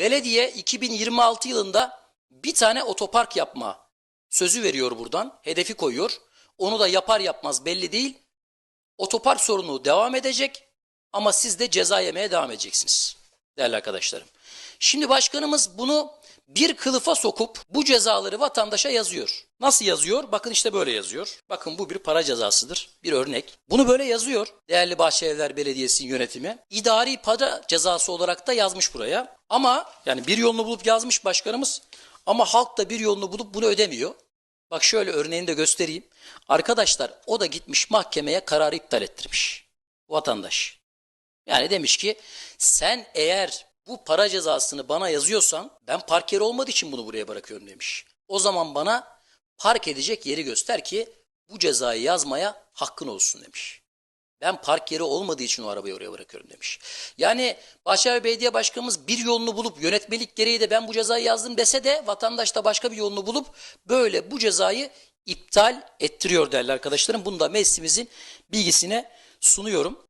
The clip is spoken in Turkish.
Belediye 2026 yılında bir tane otopark yapma sözü veriyor buradan. Hedefi koyuyor. Onu da yapar yapmaz belli değil. Otopark sorunu devam edecek ama siz de ceza yemeye devam edeceksiniz değerli arkadaşlarım. Şimdi başkanımız bunu bir kılıfa sokup bu cezaları vatandaşa yazıyor. Nasıl yazıyor? Bakın işte böyle yazıyor. Bakın bu bir para cezasıdır. Bir örnek. Bunu böyle yazıyor değerli Bahçelievler Belediyesi'nin yönetimi. İdari para cezası olarak da yazmış buraya. Ama yani bir yolunu bulup yazmış başkanımız. Ama halk da bir yolunu bulup bunu ödemiyor. Bak şöyle örneğini de göstereyim. Arkadaşlar o da gitmiş mahkemeye kararı iptal ettirmiş. Vatandaş. Yani demiş ki sen eğer bu para cezasını bana yazıyorsan ben park yeri olmadığı için bunu buraya bırakıyorum demiş. O zaman bana park edecek yeri göster ki bu cezayı yazmaya hakkın olsun demiş. Ben park yeri olmadığı için o arabayı oraya bırakıyorum demiş. Yani Bahçeli Belediye Başkanımız bir yolunu bulup yönetmelik gereği de ben bu cezayı yazdım dese de vatandaş da başka bir yolunu bulup böyle bu cezayı iptal ettiriyor değerli arkadaşlarım. Bunu da meclisimizin bilgisine sunuyorum.